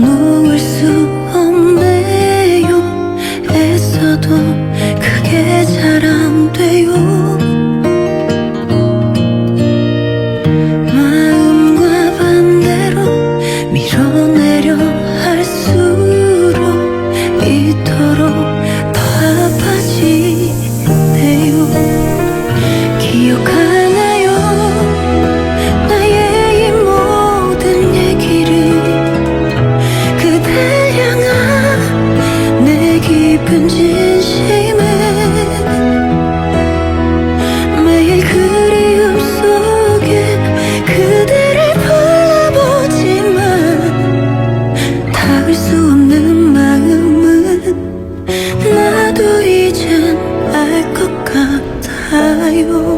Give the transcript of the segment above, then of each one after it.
누울 수 You.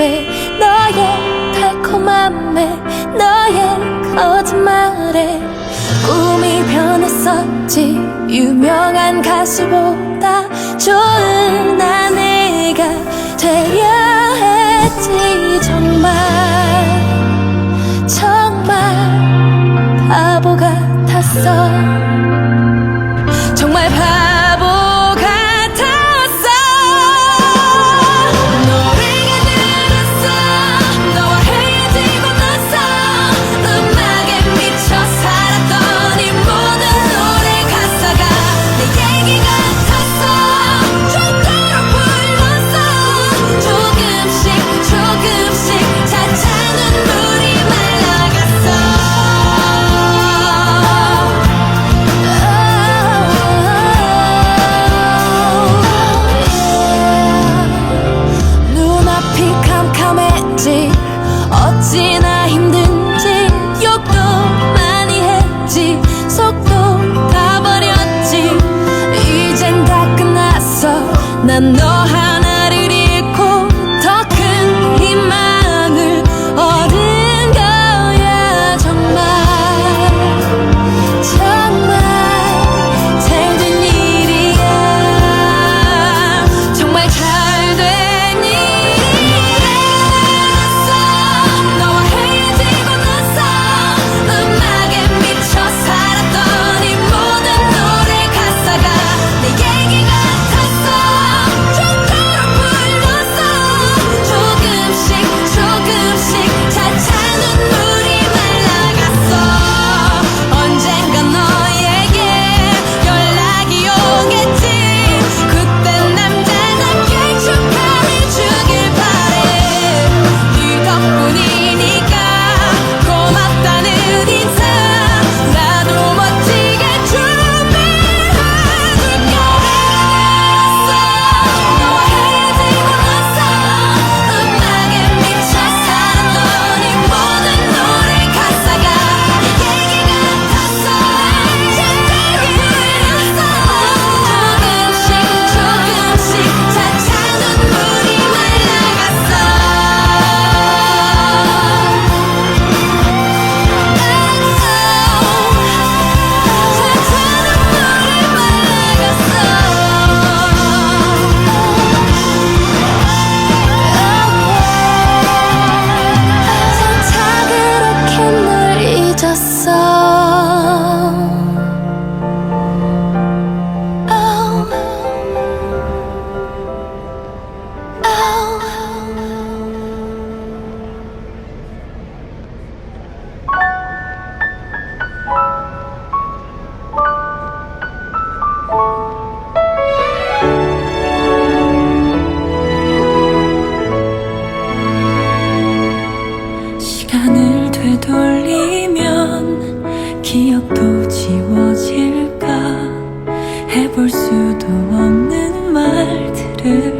마음에 너의 달콤함에 너의 거짓말에. 꿈이 변했었지 유명한 가수보다 좋은 아내가 되야 했지. 정말 정말 바보 같았어. 했지 어찌나 힘든지 욕도 많이 했지 속도 다 버렸지. 이젠 다 끝났어. 난너 해볼 수도 없는 말들을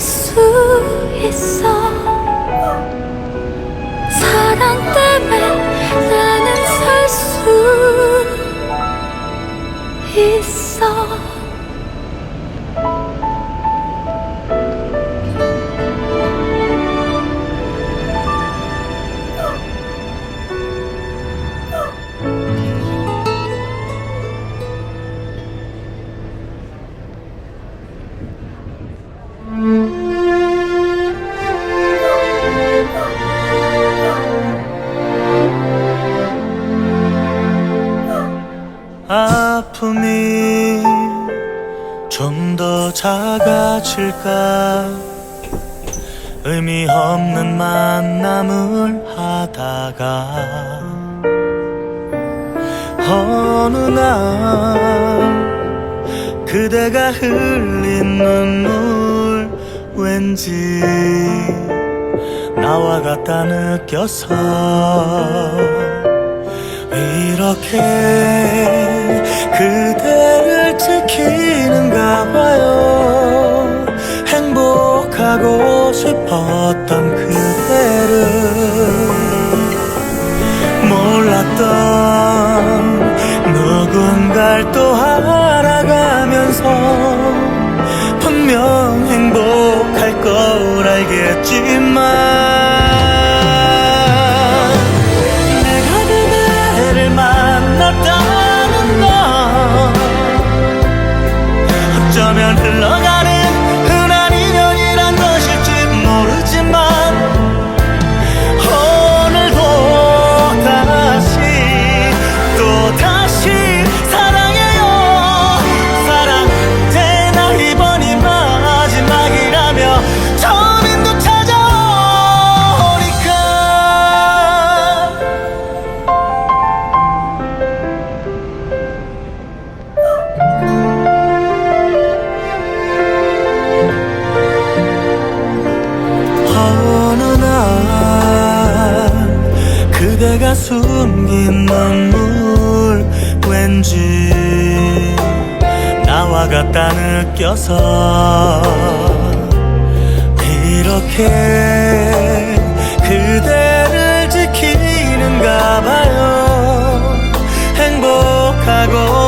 수 있어. 사랑 때문에 더 작아질까? 의미 없는 만남을 하다가 어느 날 그대가 흘린 눈물 왠지 나와 같다 느껴서 이렇게 그대를 지키는가 봐요. 행복하고 싶었던 그대를 몰랐던 누군가를 또 알아가면서 분명 행복할 걸 알겠지만 그대가 숨긴 눈물 왠지 나와 같다 느껴서 이렇게 그대를 지키는가 봐요. 행복하고